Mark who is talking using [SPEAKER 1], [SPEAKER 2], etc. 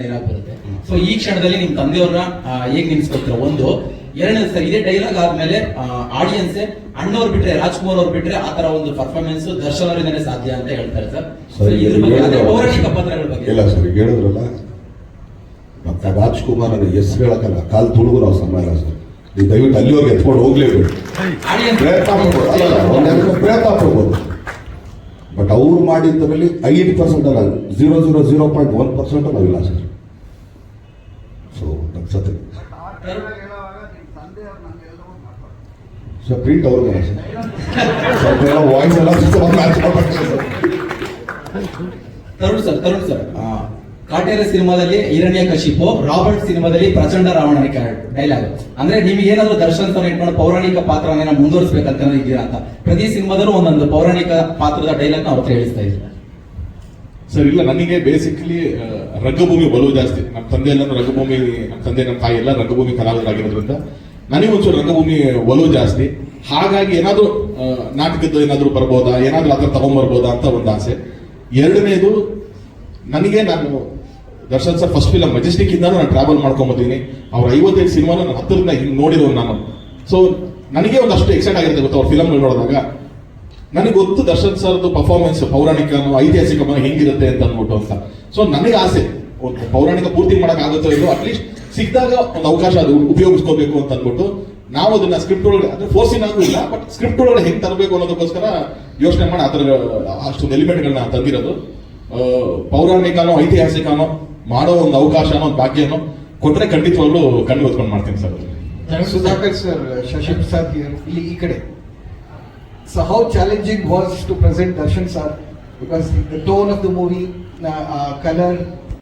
[SPEAKER 1] Dialogue ಬರುತ್ತೆ so ಈ ಕ್ಷಣದಲ್ಲಿ ನಿಮ್ ತಂದೆಯವ್ರನ್ನ ಹೇಗ್ ನಿನ್ಸ್ಕೊತೀರ ಒಂದು ಎರಡನೇ ಸರ್ ಇದೇ ಡೈಲಾಗ್ ಆದ್ಮೇಲೆ ಆಡಿಯನ್ಸ್ ಅಣ್ಣವ್ರು ಬಿಟ್ರೆ ರಾಜ್ಕುಮಾರ್ ಅವ್ರು ಬಿಟ್ರೆ ಆ ತರ ಒಂದು ಪರ್ಫಾರ್ಮೆನ್ಸ್ ದರ್ಶನ್ ಅವರಿಂದನೇ ಸಾಧ್ಯ ಅಂತ ಹೇಳ್ತಾರೆ ಸರ್. ಇದ್ರ ಬಗ್ಗೆ ಅದೇ. ಪೌರಾಣಿಕ ಪತ್ರಗಳ ಬಗ್ಗೆ.
[SPEAKER 2] ಇಲ್ಲ ಸರ್ ಹೇಳಿದ್ರಲ್ಲ. ಮತ್ತೆ ರಾಜ್ಕುಮಾರ್ ಹೆಸರು ಹೇಳಕ್ಕಲ್ಲ ಕಾಲ್ ತುಳುಗು ನಾವು ಸಮಯ ಸರ್. ನೀವು ದಯವಿಟ್ಟು ಅಲ್ಲಿವರೆಗೆ ಎತ್ಕೊಂಡು ಹೋಗ್ಲೇಬೇಕು. ಪ್ರಯತ್ನ ಪಡ್ಬೋದು ಪ್ರಯತ್ನ ಪಡ್ಬೋದು ಬಟ್ ಅವ್ರು ಮಾಡಿದ್ದರಲ್ಲಿ ಐದು ಪರ್ಸೆಂಟ್ ಅಲ್ಲ zero zero zero point one percent ನಾವಿಲ್ಲ ಸರ್ ಸೊ ಸತ್ಯ. ಸರ್ ಪ್ರಿಂಟ್ ಅವ್ರಿಗೆ ಸರ್ ಸ್ವಲ್ಪ ಎಲ್ಲ ವಾಯ್ಸ್ ಎಲ್ಲ sir
[SPEAKER 1] Tarun sir Tarun sir ಆ, ಕಾಟೇರ ಸಿನಿಮಾದಲ್ಲಿ ಹಿರಣ್ಯ ಕಶಿಪು, ರಾಬರ್ಟ್ ಸಿನಿಮಾದಲ್ಲಿ ಪ್ರಚಂಡ ರಾವಣನಿಕ ಡೈಲಾಗ್ ಅಂದ್ರೆ ನಿಮ್ಗೆ ಏನಾದ್ರು ದರ್ಶನ್ ತರ ಇಟ್ಕೊಂಡು ಪೌರಾಣಿಕ ಪಾತ್ರನ ಮುಂದುವರಿಸಬೇಕಂತ ಇದ್ದೀರಾ ಅಂತ. ಪ್ರತಿ ಸಿನಿಮಾದಲ್ಲೂ ಒಂದೊಂದು ಪೌರಾಣಿಕ ಪಾತ್ರದ ಡೈಲಾಗ್ ಅವ್ರ ಹತ್ರ ಹೇಳಿಸ್ತಾ ಇದ್ರು.
[SPEAKER 3] ಸರ್, ಇಲ್ಲ, ನನಗೆ ಬೇಸಿಕಲಿ ರಂಗಭೂಮಿ ಬಲು ಜಾಸ್ತಿ. ನಮ್ಮ ತಂದೆ ಎಲ್ಲ ರಂಗಭೂಮಿ ನಮ್ಮ ತಂದೆ ನಮ್ಮ ತಾಯಿ ಎಲ್ಲ ರಂಗಭೂಮಿ ಕಲಾವಿದರಾಗಿರೋದ್ರಿಂದ ನನಗೆ ಒಂಚೂರು ರಂಗಭೂಮಿ ಒಲವು ಜಾಸ್ತಿ. ಹಾಗಾಗಿ ಏನಾದರೂ ನಾಟಕದ ಏನಾದರೂ ಬರ್ಬೋದಾ, ಏನಾದರೂ ಅದರ ತಗೊಂಡ್ಬರ್ಬೋದಾ ಅಂತ ಒಂದು ಆಸೆ. ಎರಡನೇದು, ನನಗೆ ನಾನು Darshan sir first film Majestic ಇಂದ ನಾನು ಟ್ರಾವೆಲ್ ಮಾಡ್ಕೊಂಬತ್ತೀನಿ ಅವ್ರ ಐವತ್ತೈದು ಸಿನಿಮಾನ ನಾನು ಹತ್ತಿರದಿಂದ ಹಿಂಗೆ ನೋಡಿರೋ ನಾನು. ಸೊ ನನಗೆ ಒಂದಷ್ಟು ಎಕ್ಸೈಟ್ ಆಗಿರುತ್ತೆ ಗೊತ್ತ, ಅವ್ರ ಫಿಲಮ್ಗಳು ನೋಡಿದಾಗ. ನನಗೆ ಗೊತ್ತು ದರ್ಶನ್ ಸರ್ದು ಪರ್ಫಾರ್ಮೆನ್ಸ್ ಪೌರಾಣಿಕನೋ ಮನೆ ಹೆಂಗಿರುತ್ತೆ ಅಂತ ಅಂದ್ಬಿಟ್ಟು ಅಂತ. ಸೊ ನನಗೆ ಆಸೆ. ಒಂದು ಪೌರಾಣಿಕ ಪೂರ್ತಿ ಮಾಡಕ್ ಆಗುತ್ತೋ ಇಲ್ಲೋ ಅಟ್ಲೀಸ್ಟ್ ಸಿಕ್ಕಿದಾಗ ಒಂದು ಅವಕಾಶ ಅದು ಉಪಯೋಗಿಸ್ಕೋಬೇಕು ಅಂತ ಅಂದ್ಬಿಟ್ಟು ನಾವು ಅದನ್ನ ಸ್ಕ್ರಿಪ್ಟ್ ಒಳಗೆ, ಅಂದ್ರೆ ಫೋರ್ಸಿನ ಇಲ್ಲ ಬಟ್ ಸ್ಕ್ರಿಪ್ಟ್ ಒಳಗಡೆ ಹೆಂಗ್ ತರಬೇಕು ಅನ್ನೋದಕ್ಕೋಸ್ಕರ ಯೋಚನೆ ಮಾಡಿ ಆ ಥರ ಅಷ್ಟೊಂದು ಎಲಿಮೆಂಟ್ಗಳನ್ನ ತಂದಿರೋದು. ಪೌರಾಣಿಕನೋ, ಐತಿಹಾಸಿಕನೋ ಮಾಡೋ ಒಂದು ಅವಕಾಶ ಅನ್ನೋ ಒಂದು ಭಾಗ್ಯನ ಕೊಟ್ಟರೆ ಖಂಡಿತವಾಗ್ಲು ಕಣ್ಣು ಹೊತ್ಕೊಂಡು ಮಾಡ್ತೀನಿ ಸರ್.
[SPEAKER 4] ಸುಧಾಕರ್ ಸರ್ ಶಶಿ ಪ್ರಸಾದ್ ಇಲ್ಲಿ ಈ ಕಡೆ. So how challenging was to present Darshan sir? Because the tone of the movie colour